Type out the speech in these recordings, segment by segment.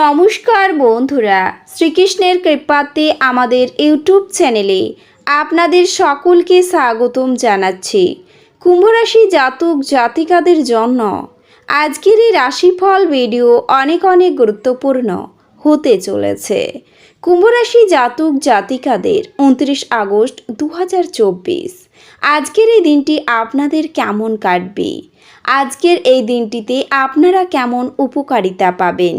নমস্কার বন্ধুরা, শ্রীকৃষ্ণের কৃপাতে আমাদের ইউটিউব চ্যানেলে আপনাদের সকলকে স্বাগতম জানাচ্ছি। কুম্ভরাশি জাতক জাতিকাদের জন্য আজকের এই রাশিফল ভিডিও অনেক অনেক গুরুত্বপূর্ণ হতে চলেছে। কুম্ভরাশি জাতক জাতিকাদের উনত্রিশ আগস্ট দু হাজার চব্বিশ, আজকের এই দিনটি আপনাদের কেমন কাটবে? আজকের এই দিনটিতে আপনারা কেমন উপকারিতা পাবেন?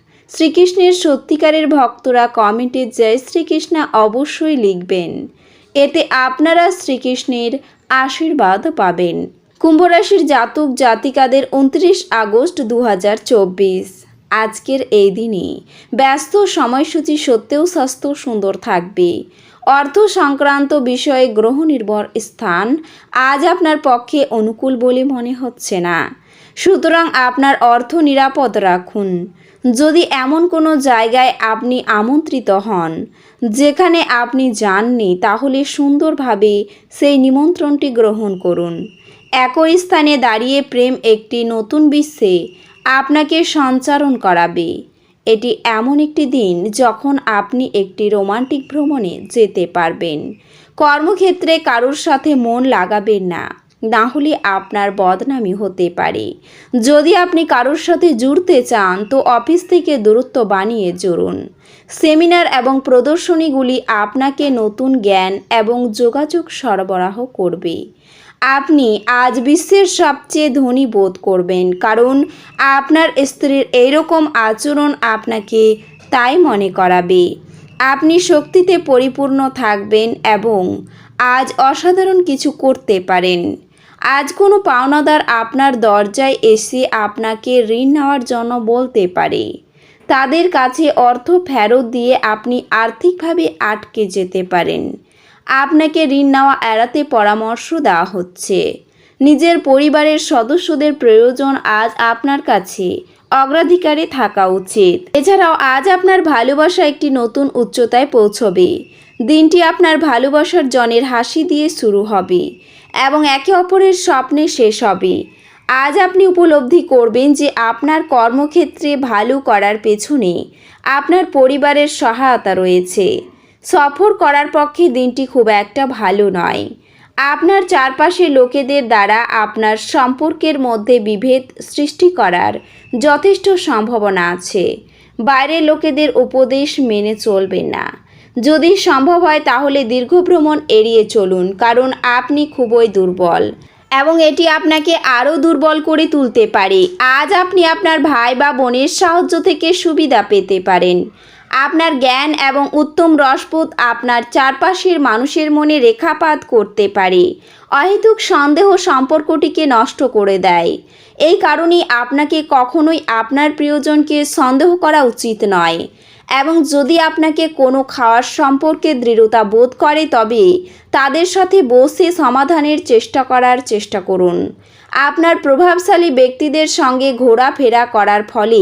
শ্রীকৃষ্ণের সত্যিকারের ভক্তরা কমেন্টে জয় শ্রীকৃষ্ণ অবশ্যই লিখবেন। এতে আপনারা শ্রীকৃষ্ণের আশীর্বাদ পাবেন। কুম্ভরাশির জাতক জাতিকাদের উনত্রিশ আগস্ট দু হাজার চব্বিশ। আজকের এই দিনে ব্যস্ত সময়সূচি সত্ত্বেও স্বাস্থ্য সুন্দর থাকবে। অর্থ সংক্রান্ত বিষয়ে গ্রহ নির্ভর স্থান আজ আপনার পক্ষে অনুকূল বলে মনে হচ্ছে না। সুতরাং আপনার অর্থ নিরাপদ রাখুন। যদি এমন কোনো জায়গায় আপনি আমন্ত্রিত হন, যেখানে আপনি যাননি, তাহলে সুন্দরভাবে সেই নিমন্ত্রণটি গ্রহণ করুন। একই স্থানে দাঁড়িয়ে প্রেম একটি নতুন বিশ্বে আপনাকে সঞ্চারণ করাবে। এটি এমন একটি দিন যখন আপনি একটি রোমান্টিক ভ্রমণে যেতে পারবেন। কর্মক্ষেত্রে কারোর সাথে মন লাগাবেন না। না হলে আপনার বদনামি হতে পারে। যদি আপনি কারোর সাথে জুড়তে চান, তো অফিস থেকে দূরত্ব বানিয়ে জুড়ুন। সেমিনার এবং প্রদর্শনীগুলি আপনাকে নতুন জ্ঞান এবং যোগাযোগ সরবরাহ করবে। আপনি আজ বিশ্বের সবচেয়ে ধনী বোধ করবেন, কারণ আপনার স্ত্রীর এইরকম আচরণ আপনাকে তাই মনে করাবে। আপনি শক্তিতে পরিপূর্ণ থাকবেন এবং আজ অসাধারণ কিছু করতে পারেন। আজ কোনো পাওনাদার আপনার দরজায় এসে আপনাকে ঋণ নেওয়ার জন্য বলতে পারে। তাদের কাছে অর্থ ফেরত দিয়ে আপনি আর্থিকভাবে আটকে যেতে পারেন। আপনাকে ঋণ নেওয়া এড়াতে পরামর্শ দেওয়া হচ্ছে। নিজের পরিবারের সদস্যদের প্রয়োজন আজ আপনার কাছে অগ্রাধিকারে থাকা উচিত। এছাড়াও আজ আপনার ভালোবাসা একটি নতুন উচ্চতায় পৌঁছবে। দিনটি আপনার ভালোবাসার জনের হাসি দিয়ে শুরু হবে। এবং একে অপরের স্বপ্নে শেষ হবে। আজ আপনি উপলব্ধি করবেন যে আপনার কর্মক্ষেত্রে ভালো করার পেছনে আপনার পরিবারের সহায়তা রয়েছে। সফর করার পক্ষে দিনটি খুব একটা ভালো নয়। আপনার চারপাশে লোকেদের দ্বারা আপনার সম্পর্কের মধ্যে বিভেদ সৃষ্টি করার যথেষ্ট সম্ভাবনা আছে। বাইরের লোকেদের উপদেশ মেনে চলবেন না। যদি সম্ভব হয়, তাহলে দীর্ঘ ভ্রমণ এড়িয়ে চলুন, কারণ আপনি খুবই দুর্বল। এবং এটি আপনাকে আরও দুর্বল করে তুলতে পারে। আজ আপনি আপনার ভাই বা বোনের সাহায্য থেকে সুবিধা পেতে পারেন। আপনার জ্ঞান এবং উত্তম রসবোধ আপনার চারপাশের মানুষের মনে রেখাপাত করতে পারে। অহেতুক সন্দেহ সম্পর্কটিকে নষ্ট করে দেয়। এই কারণেই আপনাকে কখনোই আপনার প্রিয়জনকে সন্দেহ করা উচিত নয়। এবং যদি আপনাকে কোনো খাওয়ার সম্পর্কে দৃঢ়তা বোধ করে, তবে তাদের সাথে বসে সমাধানের চেষ্টা করার চেষ্টা করুন। আপনার প্রভাবশালী ব্যক্তিদের সঙ্গে ঘোরাফেরা করার ফলে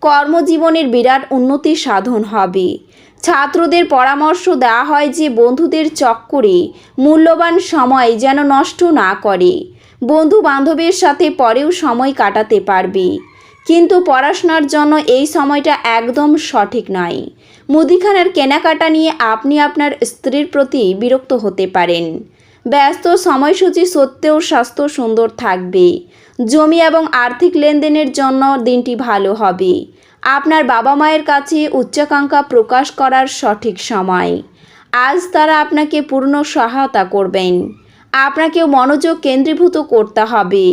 কর্মজীবনের বিরাট উন্নতি সাধন হবে। ছাত্রদের পরামর্শ দেওয়া হয় যে, বন্ধুদের চক্করে মূল্যবান সময় যেন নষ্ট না করে। বন্ধু বান্ধবের সাথে পরেও সময় কাটাতে পারবে। কিন্তু পড়াশোনার জন্য এই সময়টা একদম সঠিক নয়। মুদিখানার কেনাকাটা নিয়ে আপনি আপনার স্ত্রীর প্রতি বিরক্ত হতে পারেন। ব্যস্ত সময়সূচি সত্ত্বেও স্বাস্থ্য সুন্দর থাকবে। জমি এবং আর্থিক লেনদেনের জন্য দিনটি ভালো হবে। আপনার বাবা মায়ের কাছে উচ্চাকাঙ্ক্ষা প্রকাশ করার সঠিক সময়। আজ তারা আপনাকে পূর্ণ সহায়তা করবেন। আপনাকেও মনোযোগ কেন্দ্রীভূত করতে হবে।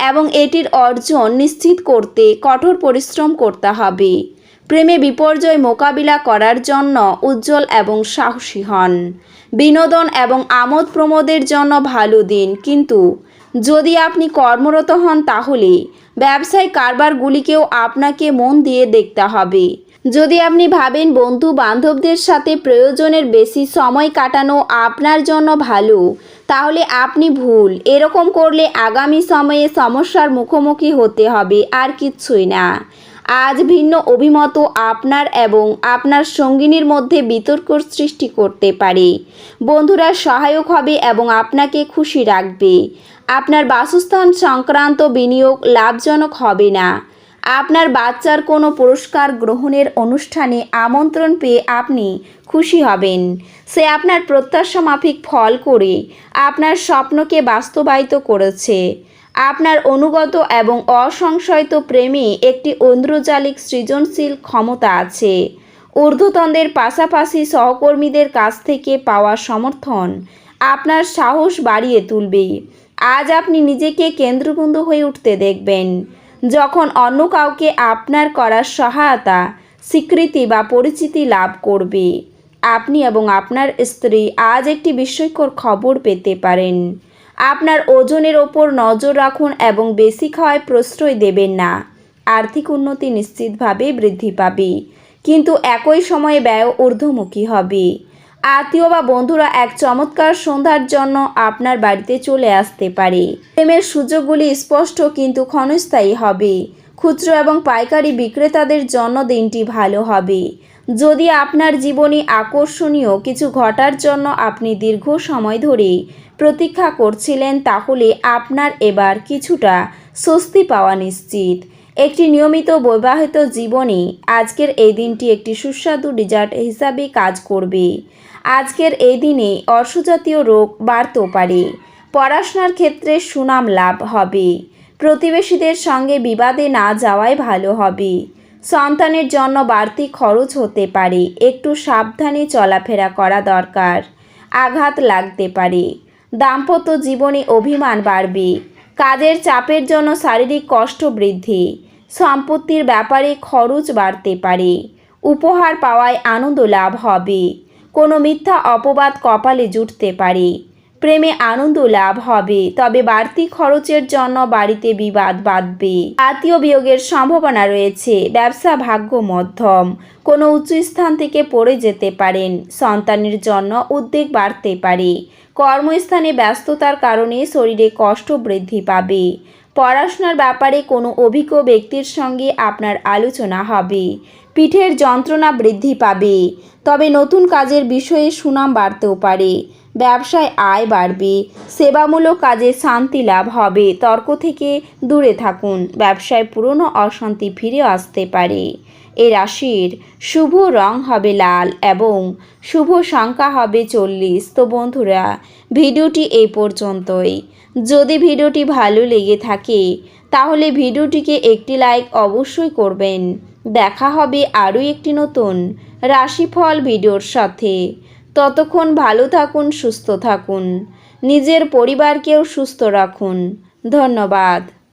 এবং এটির অর্জন নিশ্চিত করতে কঠোর পরিশ্রম করতে হবে। প্রেমে বিপর্যয় মোকাবিলা করার জন্য উজ্জ্বল এবং সাহসী হন। বিনোদন এবং আমোদ প্রমোদের জন্য ভালো দিন। কিন্তু যদি আপনি কর্মরত হন তাহলে ব্যবসায় কারবারগুলিকেও আপনাকে মন দিয়ে দেখতে হবে। যদি আপনি ভাবেন বন্ধু বান্ধবদের সাথে প্রয়োজনের বেশি সময় কাটানো আপনার জন্য ভালো, তাহলে আপনি ভুল। এরকম করলে আগামী সময়ে সমস্যার মুখোমুখি হতে হবে, আর কিচ্ছুই না। আজ ভিন্ন অভিমত আপনার এবং আপনার সঙ্গিনীর মধ্যে বিতর্ক সৃষ্টি করতে পারে। বন্ধুরা সহায়ক হবে এবং আপনাকে খুশি রাখবে। আপনার বাসস্থান সংক্রান্ত বিনিয়োগ লাভজনক হবে না। আপনার বাচ্চার কোনো পুরস্কার গ্রহণের অনুষ্ঠানে আমন্ত্রণ পেয়ে আপনি খুশি হবেন। সে আপনার প্রত্যাশা মাফিক ফল করে, আপনার স্বপ্নকে বাস্তবায়িত করেছে। আপনার অনুগত এবং অসংশয়িত প্রেমে একটি ঐন্দ্রজালিক সৃজনশীল ক্ষমতা আছে। ঊর্ধ্বতনদের পাশাপাশি সহকর্মীদের কাছ থেকে পাওয়া সমর্থন আপনার সাহস বাড়িয়ে তুলবে। আজ আপনি নিজেকে কেন্দ্রবিন্দু হয়ে উঠতে দেখবেন। যখন অন্য কাউকে আপনার করার সহায়তা, স্বীকৃতি বা পরিচিতি লাভ করবে। আপনি এবং আপনার স্ত্রী আজ একটি বিস্ময়কর খবর পেতে পারেন। আপনার ওজনের ওপর নজর রাখুন এবং বেশি খাওয়ায় প্রশ্রয় দেবেন না। আর্থিক উন্নতি নিশ্চিতভাবে বৃদ্ধি পাবে। কিন্তু একই সময়ে ব্যয় ঊর্ধ্বমুখী হবে। আত্মীয় বা বন্ধুরা এক চমৎকার সন্ধ্যার জন্য আপনার বাড়িতে চলে আসতে পারে। প্রেমের সুযোগগুলি স্পষ্ট কিন্তু ক্ষণস্থায়ী হবে। খুচরো এবং পাইকারি বিক্রেতাদের জন্য দিনটি ভালো হবে। যদি আপনার জীবনে আকর্ষণীয় কিছু ঘটার জন্য আপনি দীর্ঘ সময় ধরে প্রতীক্ষা করছিলেন, তাহলে আপনার এবার কিছুটা স্বস্তি পাওয়া নিশ্চিত। একটি নিয়মিত বৈবাহিত জীবনে আজকের এই দিনটি একটি সুস্বাদু ডিজার্ট হিসাবে কাজ করবে। আজকের এই দিনে অর্শজাতীয় রোগ বাড়তেও পারে। পড়াশোনার ক্ষেত্রে সুনাম লাভ হবে। প্রতিবেশীদের সঙ্গে বিবাদে না যাওয়াই ভালো হবে। সন্তানের জন্য বাড়তি খরচ হতে পারে। একটু সাবধানে চলাফেরা করা দরকার। আঘাত লাগতে পারে। দাম্পত্য জীবনে অভিমান বাড়বে। কাজের চাপের জন্য শারীরিক কষ্ট বৃদ্ধি। সম্পত্তির ব্যাপারে খরচ বাড়তে পারে। উপহার পাওয়ায় আনন্দ লাভ হবে। কোনো মিথ্যা অপবাদ কপালে জুটতে পারে। প্রেমে আনন্দ লাভ হবে, তবে বাড়তি খরচের জন্য বাড়িতে বিবাদ বাঁধবে। আত্মীয় বিয়োগের সম্ভাবনা রয়েছে, ব্যবসা ভাগ্য মধ্যম, কোনো উচ্চ স্থান থেকে পড়ে যেতে পারেন, সন্তানের জন্য উদ্বেগ বাড়তে পারে। কর্মস্থানে ব্যস্ততার কারণে শরীরে কষ্ট বৃদ্ধি পাবে। পড়াশোনার ব্যাপারে কোনো অভিজ্ঞ ব্যক্তির সঙ্গে আপনার আলোচনা হবে। পিঠের যন্ত্রণা বৃদ্ধি পাবে। তবে নতুন কাজের বিষয়ে সুনাম বাড়তেও পারে। ব্যবসায় আয় বাড়বে। সেবামূলক কাজে শান্তি লাভ হবে। তর্ক থেকে দূরে থাকুন। ব্যবসায় পুরনো অশান্তি ফিরে আসতে পারে। এ রাশির শুভ রং হবে লাল এবং শুভ সংখ্যা হবে চল্লিশ। তো বন্ধুরা, ভিডিওটি এই পর্যন্তই। যদি ভিডিওটি ভালো লেগে থাকে, তাহলে ভিডিওটিকে একটি লাইক অবশ্যই করবেন। দেখা হবে আরও একটি নতুন রাশিফল ভিডিওর সাথে। ততক্ষণ ভালো থাকুন, সুস্থ থাকুন। নিজের পরিবারকেও সুস্থ রাখুন। ধন্যবাদ।